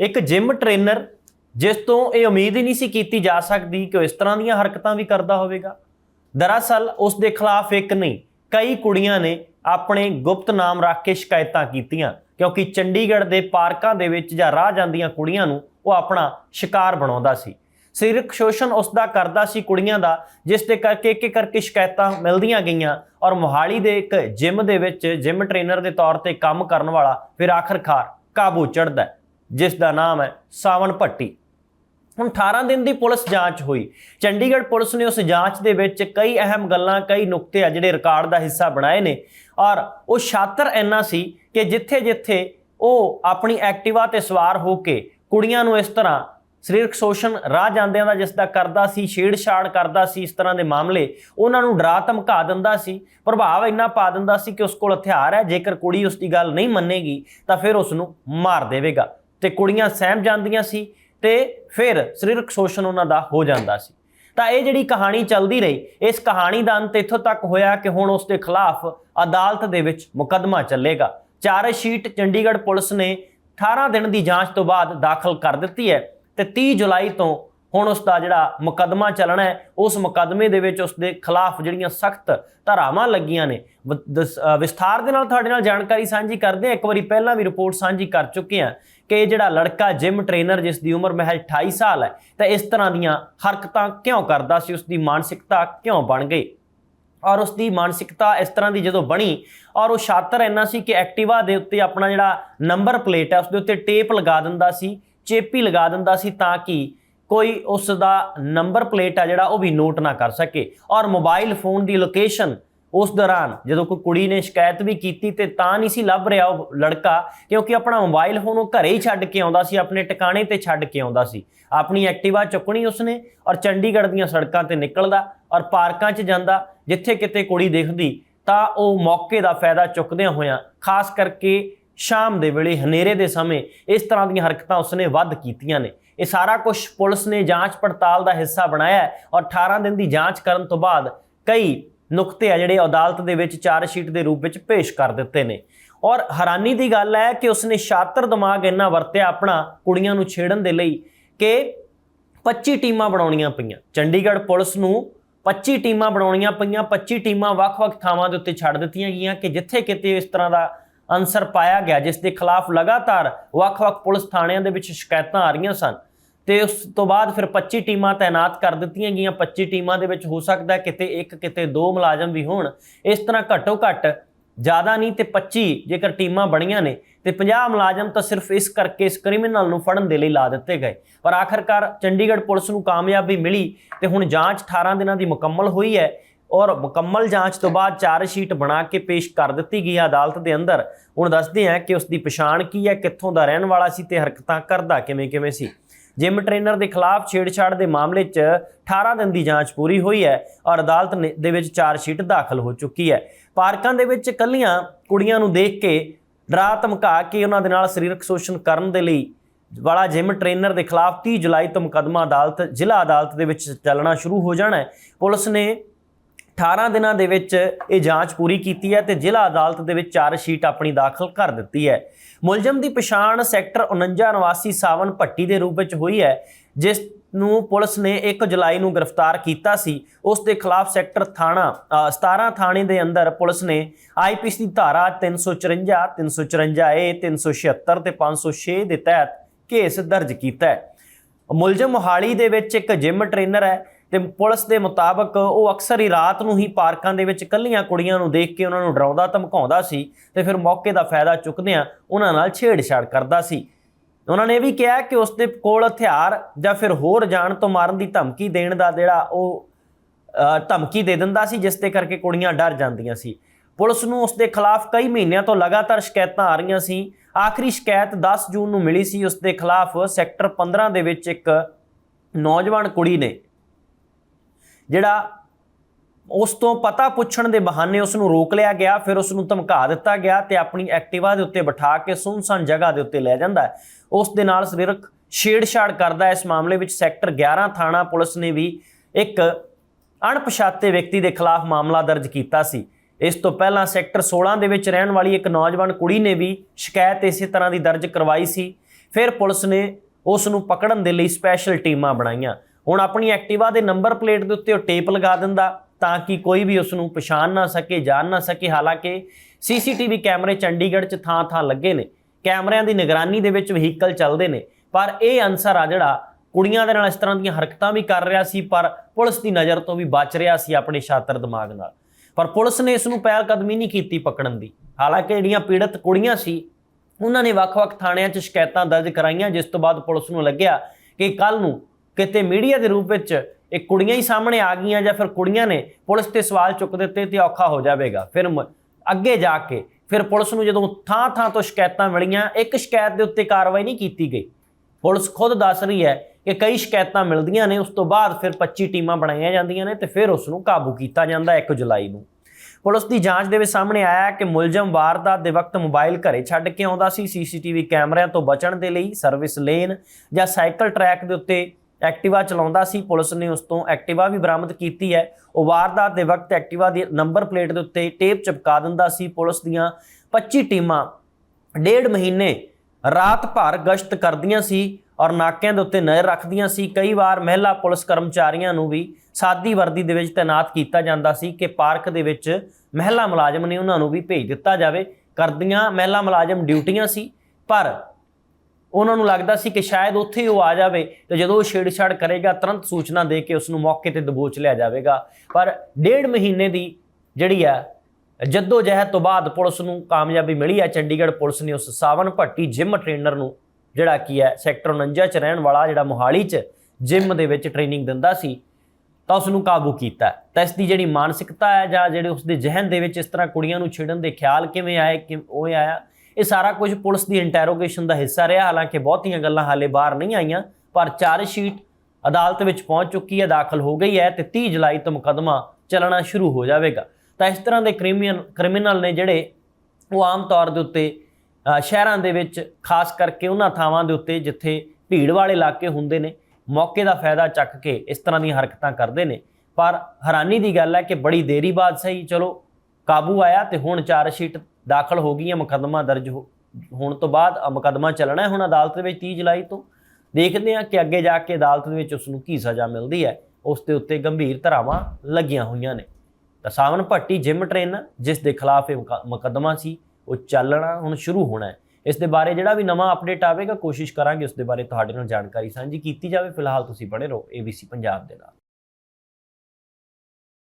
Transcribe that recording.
ਇੱਕ gym trainer ਜਿਸ ਤੋਂ ਇਹ ਉਮੀਦ ਹੀ ਨਹੀਂ ਸੀ ਕੀਤੀ ਜਾ ਸਕਦੀ ਕਿ ਉਹ ਇਸ ਤਰ੍ਹਾਂ ਦੀਆਂ ਹਰਕਤਾਂ ਵੀ ਕਰਦਾ ਹੋਵੇਗਾ। ਦਰਅਸਲ ਉਸ ਦੇ ਖਿਲਾਫ ਇੱਕ ਨਹੀਂ, ਕਈ ਕੁੜੀਆਂ ਨੇ ਆਪਣੇ ਗੁਪਤ ਨਾਮ ਰੱਖ ਕੇ ਸ਼ਿਕਾਇਤਾਂ ਕੀਤੀਆਂ, ਕਿਉਂਕਿ ਚੰਡੀਗੜ੍ਹ ਦੇ ਪਾਰਕਾਂ ਦੇ ਵਿੱਚ ਜਾਂ ਰਾਹ ਜਾਂਦੀਆਂ ਕੁੜੀਆਂ ਨੂੰ ਉਹ ਆਪਣਾ ਸ਼ਿਕਾਰ ਬਣਾਉਂਦਾ ਸੀ। ਸਰੀਰਕ ਸ਼ੋਸ਼ਣ ਉਸ ਦਾ ਕਰਦਾ ਸੀ ਕੁੜੀਆਂ ਦਾ, ਜਿਸ ਦੇ ਕਰਕੇ ਇੱਕ ਇੱਕ ਕਰਕੇ ਸ਼ਿਕਾਇਤਾਂ ਮਿਲਦੀਆਂ ਗਈਆਂ ਔਰ ਮੋਹਾਲੀ ਦੇ ਇੱਕ ਜਿਮ ਦੇ ਵਿੱਚ ਜਿਮ ਟ੍ਰੇਨਰ ਦੇ ਤੌਰ ਤੇ ਕੰਮ ਕਰਨ ਵਾਲਾ ਫਿਰ ਆਖਰਕਾਰ ਕਾਬੂ ਚੜਦਾ ਜਿਸ ਦਾ ਨਾਮ ਹੈ ਸਾਵਣ ਭੱਟੀ। ਹੁਣ 18 ਦਿਨ ਦੀ ਪੁਲਿਸ ਜਾਂਚ ਹੋਈ। ਚੰਡੀਗੜ੍ਹ ਪੁਲਿਸ ਨੇ ਉਸ ਜਾਂਚ ਦੇ ਵਿੱਚ ਕਈ ਅਹਿਮ ਗੱਲਾਂ, ਕਈ ਨੁਕਤੇ ਆ ਜਿਹੜੇ ਰਿਕਾਰਡ ਦਾ ਹਿੱਸਾ ਬਣਾਏ ਨੇ। ਔਰ ਉਹ ਛਾਤਰ ਇੰਨਾ ਸੀ ਕਿ ਜਿੱਥੇ-ਜਿੱਥੇ ਉਹ ਆਪਣੀ ਐਕਟਿਵਾ ਤੇ ਸਵਾਰ ਹੋ ਕੇ ਕੁੜੀਆਂ ਨੂੰ ਇਸ ਤਰ੍ਹਾਂ ਸਰੀਰਕ ਸ਼ੋਸ਼ਣ, ਰਾਹ ਜਾਂਦਿਆਂ ਦਾ ਜਿਸ ਦਾ ਕਰਦਾ ਸੀ, ਛੇੜਛਾੜ ਕਰਦਾ ਸੀ, ਇਸ ਤਰ੍ਹਾਂ ਦੇ ਮਾਮਲੇ ਉਹਨਾਂ ਨੂੰ ਡਰਾ ਧਮਕਾ ਦਿੰਦਾ ਸੀ, ਪ੍ਰਭਾਵ ਇੰਨਾ ਪਾ ਦਿੰਦਾ ਸੀ ਕਿ ਉਸ ਕੋਲ ਹਥਿਆਰ ਹੈ। ਜੇਕਰ ਕੁੜੀ ਉਸ ਦੀ ਗੱਲ ਨਹੀਂ ਮੰਨੇਗੀ ਤਾਂ ਫਿਰ ਉਸ ਨੂੰ ਮਾਰ ਦੇਵੇਗਾ। ਤੇ ਕੁੜੀਆਂ ਸਹਿਮ ਜਾਂਦੀਆਂ ਸੀ ਤੇ ਫਿਰ ਸਰੀਰਕ ਸ਼ੋਸ਼ਣ ਉਹਨਾਂ ਦਾ ਹੋ ਜਾਂਦਾ ਸੀ। ਤਾਂ ਇਹ ਜਿਹੜੀ ਕਹਾਣੀ ਚੱਲਦੀ ਰਹੀ, ਇਸ ਕਹਾਣੀ ਦਾ ਅੰਤ ਇੱਥੋਂ ਤੱਕ ਹੋਇਆ ਕਿ ਹੁਣ ਉਸ ਦੇ ਖਿਲਾਫ ਅਦਾਲਤ ਦੇ ਵਿੱਚ ਮੁਕੱਦਮਾ ਚੱਲੇਗਾ। ਚਾਰਜ ਸ਼ੀਟ ਚੰਡੀਗੜ੍ਹ ਪੁਲਿਸ ਨੇ 18 ਦਿਨ ਦੀ ਜਾਂਚ ਤੋਂ ਬਾਅਦ ਦਾਖਲ ਕਰ ਦਿੱਤੀ ਹੈ ਤੇ 30 ਜੁਲਾਈ ਤੋਂ ਹੁਣ ਉਸ ਦਾ ਜਿਹੜਾ ਮੁਕੱਦਮਾ ਚੱਲਣਾ ਹੈ, ਉਸ ਮੁਕੱਦਮੇ ਦੇ ਵਿੱਚ ਉਸ ਦੇ ਖਿਲਾਫ ਜਿਹੜੀਆਂ ਸਖਤ ਧਾਰਾਵਾਂ ਲੱਗੀਆਂ ਨੇ। ਦਸ- ਵਿਸਥਾਰ ਦੇ ਨਾਲ ਤੁਹਾਡੇ ਨਾਲ ਜਾਣਕਾਰੀ ਸਾਂਝੀ ਕਰਦੇ ਹਾਂ। ਇੱਕ ਵਾਰੀ ਪਹਿਲਾਂ ਵੀ ਰਿਪੋਰਟ ਸਾਂਝੀ ਕਰ ਚੁੱਕੇ ਹਾਂ ਕਿ ਇਹ ਜਿਹੜਾ ਲੜਕਾ ਜਿਮ ਟ੍ਰੇਨਰ, ਜਿਸ ਦੀ ਉਮਰ ਮਹਿਜ਼ 28 ਸਾਲ ਹੈ, ਤਾਂ ਇਸ ਤਰ੍ਹਾਂ ਦੀਆਂ ਹਰਕਤਾਂ ਕਿਉਂ ਕਰਦਾ ਸੀ? ਉਸ ਦੀ ਮਾਨਸਿਕਤਾ ਕਿਉਂ ਬਣ ਗਈ? ਔਰ ਉਸ ਦੀ ਮਾਨਸਿਕਤਾ ਇਸ ਤਰ੍ਹਾਂ ਦੀ ਜਦੋਂ ਬਣੀ, ਔਰ ਉਹ ਛਾਤਰ ਇੰਨਾ ਸੀ ਕਿ ਐਕਟਿਵਾ ਦੇ ਉੱਤੇ ਆਪਣਾ ਜਿਹੜਾ ਨੰਬਰ ਪਲੇਟ ਹੈ ਉਸ ਦੇ ਉੱਤੇ ਟੇਪ ਲਗਾ ਦਿੰਦਾ ਸੀ, ਚੇਪੀ ਲਗਾ ਦਿੰਦਾ ਸੀ ਤਾਂ ਕਿ ਕੋਈ ਉਸ ਦਾ ਨੰਬਰ ਪਲੇਟ ਆ ਜਿਹੜਾ ਉਹ ਵੀ ਨੋਟ ਨਾ ਕਰ ਸਕੇ। ਔਰ ਮੋਬਾਈਲ ਫੋਨ ਦੀ ਲੋਕੇਸ਼ਨ ਉਸ ਦੌਰਾਨ, ਜਦੋਂ ਕੋਈ ਕੁੜੀ ਨੇ ਸ਼ਿਕਾਇਤ ਵੀ ਕੀਤੀ ਤੇ ਤਾਂ ਨਹੀਂ ਸੀ ਲੱਭ ਰਿਹਾ ਉਹ ਲੜਕਾ, ਕਿਉਂਕਿ ਆਪਣਾ ਮੋਬਾਈਲ ਫੋਨ ਉਹ ਘਰੇ ਹੀ ਛੱਡ ਕੇ ਆਉਂਦਾ ਸੀ, ਆਪਣੇ ਟਿਕਾਣੇ ਤੇ ਛੱਡ ਕੇ ਆਉਂਦਾ ਸੀ। ਆਪਣੀ ਐਕਟਿਵਾ ਚੁੱਕਣੀ ਉਸਨੇ ਔਰ ਚੰਡੀਗੜ੍ਹ ਦੀਆਂ ਸੜਕਾਂ ਤੇ ਨਿਕਲਦਾ ਔਰ ਪਾਰਕਾਂ 'ਚ ਜਾਂਦਾ, ਜਿੱਥੇ ਕਿਤੇ ਕੁੜੀ ਦਿਖਦੀ, ਤਾਂ ਉਹ ਮੌਕੇ ਦਾ ਫਾਇਦਾ ਚੁੱਕਦਿਆਂ ਹੋਇਆਂ, ਖਾਸ ਕਰਕੇ ਸ਼ਾਮ ਦੇ ਵੇਲੇ, ਹਨੇਰੇ ਦੇ ਸਮੇਂ ਇਸ ਤਰ੍ਹਾਂ ਦੀਆਂ ਹਰਕਤਾਂ ਉਸਨੇ ਵੱਧ ਕੀਤੀਆਂ ਨੇ। ਇਹ ਸਾਰਾ ਕੁਝ ਪੁਲਿਸ ਨੇ ਜਾਂਚ ਪੜਤਾਲ ਦਾ ਹਿੱਸਾ ਬਣਾਇਆ ਔਰ 18 ਦਿਨ ਦੀ ਜਾਂਚ ਕਰਨ ਤੋਂ ਬਾਅਦ ਕਈ ਨੁਕਤੇ ਆ ਜਿਹੜੇ ਅਦਾਲਤ ਦੇ ਵਿੱਚ ਚਾਰਜ ਸ਼ੀਟ ਦੇ ਰੂਪ ਵਿੱਚ ਪੇਸ਼ ਕਰ ਦਿੱਤੇ ਨੇ। ਔਰ ਹੈਰਾਨੀ ਦੀ ਗੱਲ ਹੈ ਕਿ ਉਸਨੇ ਸ਼ਾਤਰ ਦਿਮਾਗ ਇੰਨਾ ਵਰਤਿਆ ਆਪਣਾ ਕੁੜੀਆਂ ਨੂੰ ਛੇੜਨ ਦੇ ਲਈ ਕਿ 25 ਟੀਮਾਂ ਬਣਾਉਣੀਆਂ ਪਈਆਂ। ਚੰਡੀਗੜ੍ਹ ਪੁਲਿਸ ਨੂੰ 25 ਟੀਮਾਂ ਬਣਾਉਣੀਆਂ ਪਈਆਂ 25 ਟੀਮਾਂ ਵੱਖ-ਵੱਖ ਥਾਵਾਂ ਦੇ ਉੱਤੇ ਛੱਡ ਦਿੱਤੀਆਂ ਗਈਆਂ ਕਿ ਜਿੱਥੇ ਕਿਤੇ ਇਸ ਤਰ੍ਹਾਂ ਦਾ ਅਨਸਰ ਪਾਇਆ ਗਿਆ, ਜਿਸ ਦੇ ਖਿਲਾਫ ਲਗਾਤਾਰ ਵੱਖ-ਵੱਖ ਪੁਲਿਸ ਥਾਣਿਆਂ ਦੇ ਵਿੱਚ ਸ਼ਿਕਾਇਤਾਂ ਆ ਰਹੀਆਂ ਸਨ। ਤੇ ਉਸ ਤੋਂ ਬਾਅਦ ਫਿਰ 25 ਟੀਮਾਂ ਤਾਇਨਾਤ ਕਰ ਦਿੱਤੀਆਂ ਗਈਆਂ। 25 ਟੀਮਾਂ ਦੇ ਵਿੱਚ ਹੋ ਸਕਦਾ ਕਿਤੇ ਇੱਕ, ਕਿਤੇ ਦੋ ਮੁਲਾਜ਼ਮ ਵੀ ਹੋਣ। ਇਸ ਤਰ੍ਹਾਂ ਘੱਟੋ ਘੱਟ ਜ਼ਿਆਦਾ ਨਹੀਂ ਤੇ 25 ਜੇਕਰ ਟੀਮਾਂ ਬਣੀਆਂ ਨੇ, ਤੇ 50 ਮੁਲਾਜ਼ਮ ਤਾਂ ਸਿਰਫ ਇਸ ਕਰਕੇ ਇਸ ਕ੍ਰਿਮੀਨਲ ਨੂੰ ਫੜਨ ਦੇ ਲਈ ਲਾ ਦਿੱਤੇ ਗਏ। ਪਰ ਆਖਰਕਾਰ ਚੰਡੀਗੜ੍ਹ ਪੁਲਿਸ ਨੂੰ ਕਾਮਯਾਬੀ ਮਿਲੀ ਤੇ ਹੁਣ ਜਾਂਚ 18 ਦਿਨਾਂ ਦੀ ਮੁਕੰਮਲ ਹੋਈ ਹੈ। ਔਰ ਮੁਕੰਮਲ ਜਾਂਚ ਤੋਂ ਬਾਅਦ ਚਾਰਜ ਸ਼ੀਟ ਬਣਾ ਕੇ ਪੇਸ਼ ਕਰ ਦਿੱਤੀ ਗਈ ਹੈ ਅਦਾਲਤ ਦੇ ਅੰਦਰ। ਹੁਣ ਦੱਸਦੇ ਹਾਂ ਕਿ ਉਸ ਦੀ ਪਛਾਣ ਕੀ ਹੈ, ਕਿੱਥੋਂ ਦਾ ਰਹਿਣ ਵਾਲਾ ਸੀ ਤੇ ਹਰਕਤਾਂ ਕਰਦਾ ਕਿਵੇਂ ਕਿਵੇਂ ਸੀ। ਜਿਮ ਟ੍ਰੇਨਰ ਦੇ ਖਿਲਾਫ ਛੇੜਛਾੜ ਦੇ ਮਾਮਲੇ 'ਚ 18 ਦਿਨ ਦੀ ਜਾਂਚ ਪੂਰੀ ਹੋਈ ਹੈ ਔਰ ਅਦਾਲਤ ਨੇ- ਦੇ ਵਿੱਚ ਚਾਰਜ ਸ਼ੀਟ ਦਾਖਲ ਹੋ ਚੁੱਕੀ ਹੈ। ਪਾਰਕਾਂ ਦੇ ਵਿੱਚ ਕੱਲੀਆਂ ਕੁੜੀਆਂ ਨੂੰ ਦੇਖ ਕੇ ਡਰਾ ਧਮਕਾ ਕੇ ਉਹਨਾਂ ਦੇ ਨਾਲ ਸਰੀਰਕ ਸ਼ੋਸ਼ਣ ਕਰਨ ਦੇ ਲਈ ਵਾਲਾ ਜਿਮ ਟ੍ਰੇਨਰ ਦੇ ਖਿਲਾਫ 30 ਜੁਲਾਈ ਤੋਂ ਮੁਕੱਦਮਾ ਅਦਾਲਤ ਜ਼ਿਲ੍ਹਾ ਅਦਾਲਤ ਦੇ ਵਿੱਚ ਚੱਲਣਾ ਸ਼ੁਰੂ ਹੋ ਜਾਣਾ ਹੈ। ਪੁਲਿਸ ਨੇ 18 ਦਿਨਾਂ ਦੇ ਵਿੱਚ ਇਹ ਜਾਂਚ ਪੂਰੀ ਕੀਤੀ ਹੈ ਤੇ ਜ਼ਿਲ੍ਹਾ ਅਦਾਲਤ ਦੇ ਵਿੱਚ ਚਾਰਜ ਸ਼ੀਟ ਆਪਣੀ ਦਾਖਲ ਕਰ ਦਿੱਤੀ ਹੈ। ਮੁਲਜ਼ਮ ਦੀ ਪਛਾਣ ਸੈਕਟਰ 49 ਨਿਵਾਸੀ ਸਾਵਨ ਭੱਟੀ ਦੇ ਰੂਪ ਵਿੱਚ ਹੋਈ ਹੈ ਜਿਸ ਨੂੰ ਪੁਲਿਸ ਨੇ 1 ਜੁਲਾਈ ਨੂੰ ਗ੍ਰਿਫਤਾਰ ਕੀਤਾ ਸੀ। ਉਸ ਦੇ ਖਿਲਾਫ ਸੈਕਟਰ ਥਾਣਾ ਅ, 17 ਥਾਣੇ ਦੇ ਅੰਦਰ ਪੁਲਿਸ ਨੇ ਆਈਪੀਸੀ ਦੀ ਧਾਰਾ 354 354 ਏ 376 ਤੇ 506 ਦੇ ਤਹਿਤ ਕੇਸ ਦਰਜ ਕੀਤਾ ਹੈ। ਮੁਲਜ਼ਮ ਮੋਹਾਲੀ ਦੇ ਵਿੱਚ ਇੱਕ ਜਿਮ ਟ੍ਰੇਨਰ ਹੈ ਤੇ ਪੁਲਿਸ ਦੇ ਮੁਤਾਬਕ ਉਹ ਅਕਸਰ ਹੀ ਰਾਤ ਨੂੰ ਹੀ ਪਾਰਕਾਂ ਦੇ ਵਿੱਚ ਇਕੱਲੀਆਂ ਕੁੜੀਆਂ ਨੂੰ ਦੇਖ ਕੇ ਉਹਨਾਂ ਨੂੰ ਡਰਾਉਂਦਾ, ਧਮਕਾਉਂਦਾ ਸੀ ਤੇ ਫਿਰ ਮੌਕੇ ਦਾ ਫਾਇਦਾ ਚੁੱਕਦਿਆਂ ਉਹਨਾਂ ਨਾਲ ਛੇੜਛਾੜ ਕਰਦਾ ਸੀ। ਉਹਨਾਂ ਨੇ ਇਹ ਵੀ ਕਿਹਾ ਕਿ ਉਸ ਦੇ ਕੋਲ ਹਥਿਆਰ ਜਾਂ ਫਿਰ ਹੋਰ ਜਾਣ ਤੋਂ ਮਾਰਨ ਦੀ ਧਮਕੀ ਦੇਣ ਦਾ ਜਿਹੜਾ ਉਹ ਧਮਕੀ ਦੇ ਦਿੰਦਾ ਸੀ, ਜਿਸ ਦੇ ਕਰਕੇ ਕੁੜੀਆਂ ਡਰ ਜਾਂਦੀਆਂ ਸੀ। ਪੁਲਿਸ ਨੂੰ ਉਸ ਦੇ ਖਿਲਾਫ ਕਈ ਮਹੀਨਿਆਂ ਤੋਂ ਲਗਾਤਾਰ ਸ਼ਿਕਾਇਤਾਂ ਆ ਰਹੀਆਂ ਸੀ। ਆਖਰੀ ਸ਼ਿਕਾਇਤ 10 ਜੂਨ ਨੂੰ ਮਿਲੀ ਸੀ। ਉਸ ਦੇ ਖਿਲਾਫ ਸੈਕਟਰ 15 ਦੇ ਵਿੱਚ ਇੱਕ ਨੌਜਵਾਨ ਕੁੜੀ ਨੇ ਜਿਹੜਾ ਉਸ ਤੋਂ ਪਤਾ ਪੁੱਛਣ ਦੇ ਬਹਾਨੇ ਉਸ ਨੂੰ ਰੋਕ ਲਿਆ ਗਿਆ, ਫਿਰ ਉਸ ਨੂੰ ਧਮਕਾ ਦਿੱਤਾ ਗਿਆ ਤੇ ਆਪਣੀ ਐਕਟਿਵਾ ਦੇ ਉੱਤੇ ਬਿਠਾ ਕੇ ਸੁੰਨਸਾਨ ਜਗ੍ਹਾ ਦੇ ਉੱਤੇ ਲੈ ਜਾਂਦਾ ਹੈ। ਉਸ ਦੇ ਨਾਲ ਸਰੀਰਕ ਛੇੜਛਾੜ ਕਰਦਾ ਇਸ ਮਾਮਲੇ ਵਿੱਚ ਸੈਕਟਰ 11 ਥਾਣਾ ਪੁਲਿਸ ਨੇ ਵੀ ਇੱਕ ਅਣਪਛਾਤੇ ਵਿਅਕਤੀ ਦੇ ਖਿਲਾਫ ਮਾਮਲਾ ਦਰਜ ਕੀਤਾ ਸੀ। ਇਸ ਤੋਂ ਪਹਿਲਾਂ ਸੈਕਟਰ 16 ਦੇ ਵਿੱਚ ਰਹਿਣ ਵਾਲੀ ਇੱਕ ਨੌਜਵਾਨ ਕੁੜੀ ਨੇ ਵੀ ਸ਼ਿਕਾਇਤ ਇਸੇ ਤਰ੍ਹਾਂ ਦੀ ਦਰਜ ਕਰਵਾਈ ਸੀ। ਫਿਰ ਪੁਲਿਸ ਨੇ ਉਸ ਨੂੰ ਪਕੜਨ ਦੇ ਲਈ ਸਪੈਸ਼ਲ ਟੀਮਾਂ ਬਣਾਈਆਂ। ਹੁਣ ਆਪਣੀ ਐਕਟਿਵਾ ਦੇ ਨੰਬਰ ਪਲੇਟ ਦੇ ਉੱਤੇ ਉਹ ਟੇਪ ਲਗਾ ਦਿੰਦਾ ਤਾਂ ਕਿ ਕੋਈ ਵੀ ਉਸ ਨੂੰ ਪਛਾਣ ਨਾ ਸਕੇ, ਜਾਣ ਨਾ ਸਕੇ। ਹਾਲਾਂਕਿ, ਸੀਸੀਟੀਵੀ ਕੈਮਰੇ ਚੰਡੀਗੜ੍ਹ 'ਚ ਥਾਂ-ਥਾਂ ਲੱਗੇ ਨੇ। ਕੈਮਰਿਆਂ ਦੀ ਨਿਗਰਾਨੀ ਦੇ ਵਿੱਚ ਵਹੀਕਲ ਚੱਲਦੇ ਨੇ। ਪਰ ਇਹ ਅਨਸਰ ਆ ਜਿਹੜਾ ਕੁੜੀਆਂ ਦੇ ਨਾਲ ਇਸ ਤਰ੍ਹਾਂ ਦੀਆਂ ਹਰਕਤਾਂ ਵੀ ਕਰ ਰਿਹਾ ਸੀ, ਪਰ ਪੁਲਿਸ ਦੀ ਨਜ਼ਰ ਤੋਂ ਵੀ ਬਚ ਰਿਹਾ ਸੀ ਆਪਣੇ ਸ਼ਾਤਰ ਦਿਮਾਗ ਨਾਲ। ਪਰ ਪੁਲਿਸ ਨੇ ਇਸ ਨੂੰ ਪਹਿਲ ਕਦਮੀ ਨਹੀਂ ਕੀਤੀ ਪਕੜਨ ਦੀ। ਹਾਲਾਂਕਿ ਜਿਹੜੀਆਂ ਪੀੜਤ ਕੁੜੀਆਂ ਸੀ, ਉਹਨਾਂ ਨੇ ਵੱਖ-ਵੱਖ ਥਾਣਿਆਂ 'ਚ ਸ਼ਿਕਾਇਤਾਂ ਦਰਜ ਕਰਾਈਆਂ, ਜਿਸ ਤੋਂ ਬਾਅਦ ਪੁਲਿਸ ਨੂੰ ਲੱਗਿਆ ਕਿ ਕੱਲ ਨੂੰ ਕਿਤੇ ਮੀਡੀਆ ਦੇ ਰੂਪ ਵਿੱਚ ਇਹ ਕੁੜੀਆਂ ਹੀ ਸਾਹਮਣੇ ਆ ਗਈਆਂ ਜਾਂ ਫਿਰ ਕੁੜੀਆਂ ਨੇ ਪੁਲਿਸ ਤੇ ਸਵਾਲ ਚੁੱਕ ਦਿੱਤੇ ਤੇ ਔਖਾ ਹੋ ਜਾਵੇਗਾ। ਫਿਰ ਮ- ਅੱਗੇ ਜਾ ਕੇ ਫਿਰ ਪੁਲਿਸ ਨੂੰ ਜਦੋਂ ਥਾਂ-ਥਾਂ ਤੋਂ ਸ਼ਿਕਾਇਤਾਂ ਮਿਲੀਆਂ, ਇੱਕ ਸ਼ਿਕਾਇਤ ਦੇ ਉੱਤੇ ਕਾਰਵਾਈ ਨਹੀਂ ਕੀਤੀ ਗਈ। ਪੁਲਿਸ ਖੁਦ ਦੱਸ ਰਹੀ ਹੈ ਕਿ ਕਈ ਸ਼ਿਕਾਇਤਾਂ ਮਿਲਦੀਆਂ ਨੇ, ਉਸ ਤੋਂ ਬਾਅਦ ਫਿਰ 25 ਟੀਮਾਂ ਬਣਾਈਆਂ ਜਾਂਦੀਆਂ ਨੇ ਤੇ ਫਿਰ ਉਸ ਨੂੰ ਕਾਬੂ ਕੀਤਾ ਜਾਂਦਾ 1 ਜੁਲਾਈ ਨੂੰ। ਪੁਲਿਸ ਦੀ ਜਾਂਚ ਦੇ ਵਿੱਚ ਸਾਹਮਣੇ ਆਇਆ ਕਿ ਮੁਲਜ਼ਮ ਵਾਰਦਾਤ ਦੇ ਵਕਤ ਮੋਬਾਈਲ ਘਰੇ ਛੱਡ ਕੇ ਆਉਂਦਾ ਸੀ। ਸੀਸੀਟੀਵੀ ਕੈਮਰਿਆਂ ਤੋਂ ਬਚਣ ਦੇ ਲਈ ਸਰਵਿਸ ਲੇਨ ਜਾਂ ਸਾਈਕਲ ਟਰੈਕ ਦੇ ਉੱਤੇ ਐਕਟਿਵਾ ਚਲਾਉਂਦਾ ਸੀ, ਪੁਲਿਸ ਨੇ ਉਸ ਤੋਂ ਐਕਟਿਵਾ ਵੀ ਬਰਾਮਦ ਕੀਤੀ ਹੈ। ਉਹ ਵਾਰਦਾਤ ਦੇ ਵਕਤ ਐਕਟਿਵਾ ਦੀ ਨੰਬਰ ਪਲੇਟ ਦੇ ਉੱਤੇ ਟੇਪ ਚਿਪਕਾ ਦਿੰਦਾ ਸੀ। ਪੁਲਿਸ ਦੀਆਂ 25 ਟੀਮਾਂ ਡੇਢ ਮਹੀਨੇ ਰਾਤ ਭਰ ਗਸ਼ਤ ਕਰਦੀਆਂ ਸੀ ਔਰ ਨਾਕਿਆਂ ਦੇ ਉੱਤੇ ਨਜ਼ਰ ਰੱਖਦੀਆਂ ਸੀ। ਕਈ ਵਾਰ ਮਹਿਲਾ ਪੁਲਿਸ ਕਰਮਚਾਰੀਆਂ ਨੂੰ ਵੀ ਸਾਦੀ ਵਰਦੀ ਦੇ ਵਿੱਚ ਤਾਇਨਾਤ ਕੀਤਾ ਜਾਂਦਾ ਸੀ ਕਿ ਪਾਰਕ ਦੇ ਵਿੱਚ ਮਹਿਲਾ ਮੁਲਾਜ਼ਮ ਨੇ ਉਹਨਾਂ ਨੂੰ ਵੀ ਭੇਜ ਦਿੱਤਾ ਜਾਵੇ। ਕਰਦੀਆਂ ਮਹਿਲਾ ਮੁਲਾਜ਼ਮ ਡਿਊਟੀਆਂ ਸੀ, ਪਰ ਉਹਨਾਂ ਨੂੰ ਲੱਗਦਾ ਸੀ ਕਿ ਸ਼ਾਇਦ ਉੱਥੇ ਹੀ ਉਹ ਆ ਜਾਵੇ ਤੇ ਜਦੋਂ ਉਹ ਛੇੜਛਾੜ ਕਰੇਗਾ, ਤੁਰੰਤ ਸੂਚਨਾ ਦੇ ਕੇ ਉਸ ਨੂੰ ਮੌਕੇ ਤੇ ਦਬੋਚ ਲਿਆ ਜਾਵੇਗਾ। ਪਰ ਡੇਢ ਮਹੀਨੇ ਦੀ ਜਿਹੜੀ ਆ ਜੱਦੋ ਜਹਿਦ ਤੋਂ ਬਾਅਦ ਪੁਲਿਸ ਨੂੰ ਕਾਮਯਾਬੀ ਮਿਲੀ ਹੈ ਚੰਡੀਗੜ੍ਹ ਪੁਲਿਸ ਨੇ ਉਸ ਸਾਵਨ ਭੱਟੀ ਜਿਮ ਟ੍ਰੇਨਰ ਨੂੰ ਜਿਹੜਾ ਕੀ ਹੈ ਸੈਕਟਰ 49 ਚ ਰਹਿਣ ਵਾਲਾ ਜਿਹੜਾ ਮੋਹਾਲੀ ਚ ਜਿਮ ਦੇ ਵਿੱਚ ਟ੍ਰੇਨਿੰਗ ਦਿੰਦਾ ਸੀ, ਤਾਂ ਉਸ ਨੂੰ ਕਾਬੂ ਕੀਤਾ। ਤਾਂ ਇਸ ਦੀ ਜਿਹੜੀ ਮਾਨਸਿਕਤਾ ਹੈ ਜਾਂ ਜਿਹੜੇ ਉਸ ਦੇ ਜ਼ਿਹਨ ਦੇ ਵਿੱਚ ਇਸ ਤਰ੍ਹਾਂ ਕੁੜੀਆਂ ਨੂੰ ਛੇੜਨ ਦੇ ਖਿਆਲ ਕਿਵੇਂ ਆਏ ਕਿ ਉਹ ਆਇਆ ਇਹ ਸਾਰਾ ਕੁਝ ਪੁਲਿਸ ਦੀ ਇੰਟਰੋਗੇਸ਼ਨ ਦਾ ਹਿੱਸਾ ਰਿਹਾ। ਹਾਲਾਂਕਿ ਬਹੁਤੀਆਂ ਗੱਲਾਂ ਹਾਲੇ ਬਾਹਰ ਨਹੀਂ ਆਈਆਂ, ਪਰ ਚਾਰਜ ਸ਼ੀਟ ਅਦਾਲਤ ਵਿੱਚ ਪਹੁੰਚ ਚੁੱਕੀ ਹੈ, ਦਾਖਲ ਹੋ ਗਈ ਹੈ ਤੇ 30 ਜੁਲਾਈ ਤੋਂ ਮੁਕੱਦਮਾ ਚੱਲਣਾ ਸ਼ੁਰੂ ਹੋ ਜਾਵੇਗਾ। ਤਾਂ ਇਸ ਤਰ੍ਹਾਂ ਦੇ ਕ੍ਰਿਮੀਨਲ ਕ੍ਰਿਮੀਨਲ ਨੇ ਜਿਹੜੇ ਉਹ ਆਮ ਤੌਰ ਦੇ ਉੱਤੇ ਸ਼ਹਿਰਾਂ ਦੇ ਵਿੱਚ, ਖਾਸ ਕਰਕੇ ਉਹਨਾਂ ਥਾਵਾਂ ਦੇ ਉੱਤੇ ਜਿੱਥੇ ਭੀੜ ਵਾਲੇ ਇਲਾਕੇ ਹੁੰਦੇ ਨੇ, ਮੌਕੇ ਦਾ ਫਾਇਦਾ ਚੱਕ ਕੇ ਇਸ ਤਰ੍ਹਾਂ ਦੀਆਂ ਹਰਕਤਾਂ ਕਰਦੇ ਨੇ। ਪਰ ਹੈਰਾਨੀ ਦੀ ਗੱਲ ਹੈ ਕਿ ਬੜੀ ਦੇਰੀ ਬਾਅਦ ਸਹੀ, ਚਲੋ ਕਾਬੂ ਆਇਆ ਤੇ ਹੁਣ ਚਾਰਜ ਸ਼ੀਟ ਦਾਖਲ ਹੋ ਗਈ ਹੈ ਮੁਕੱਦਮਾ ਦਰਜ ਹੋ- ਹੋਣ ਤੋਂ ਬਾਅਦ ਅ, ਮੁਕੱਦਮਾ ਚੱਲਣਾ ਹੈ। ਹੁਣ ਅਦਾਲਤ ਦੇ ਵਿੱਚ 30 ਜੁਲਾਈ ਤੋਂ ਦੇਖਦੇ ਹਾਂ ਕਿ ਅੱਗੇ ਜਾ ਕੇ ਅਦਾਲਤ ਦੇ ਵਿੱਚ ਉਸ ਨੂੰ ਕੀ ਸਜ਼ਾ ਮਿਲਦੀ ਹੈ। ਉਸ ਦੇ ਉੱਤੇ ਗੰਭੀਰ ਧਾਰਾਵਾਂ ਲੱਗੀਆਂ ਹੋਈਆਂ ਨੇ। ਤਾਂ ਸਾਵਨ ਭੱਟੀ ਜਿਮ ਟ੍ਰੇਨਰ ਜਿਸ ਦੇ ਖਿਲਾਫ ਇਹ ਮੁਕ- ਮੁਕੱਦਮਾ ਸੀ ਉਹ ਚੱਲਣਾ ਹੁਣ ਸ਼ੁਰੂ ਹੋਣਾ ਹੈ। ਇਸ ਦੇ ਬਾਰੇ ਜਿਹੜਾ ਵੀ ਨਵਾਂ ਅਪਡੇਟ ਆਵੇਗਾ ਕੋਸ਼ਿਸ਼ ਕਰਾਂਗੇ ਉਸ ਦੇ ਬਾਰੇ ਤੁਹਾਡੇ ਨਾਲ ਜਾਣਕਾਰੀ ਸਾਂਝੀ ਕੀਤੀ ਜਾਵੇ। ਫਿਲਹਾਲ ਤੁਸੀਂ ਬਣੇ ਰਹੋ ABC ਪੰਜਾਬ ਦੇ ਨਾਲ।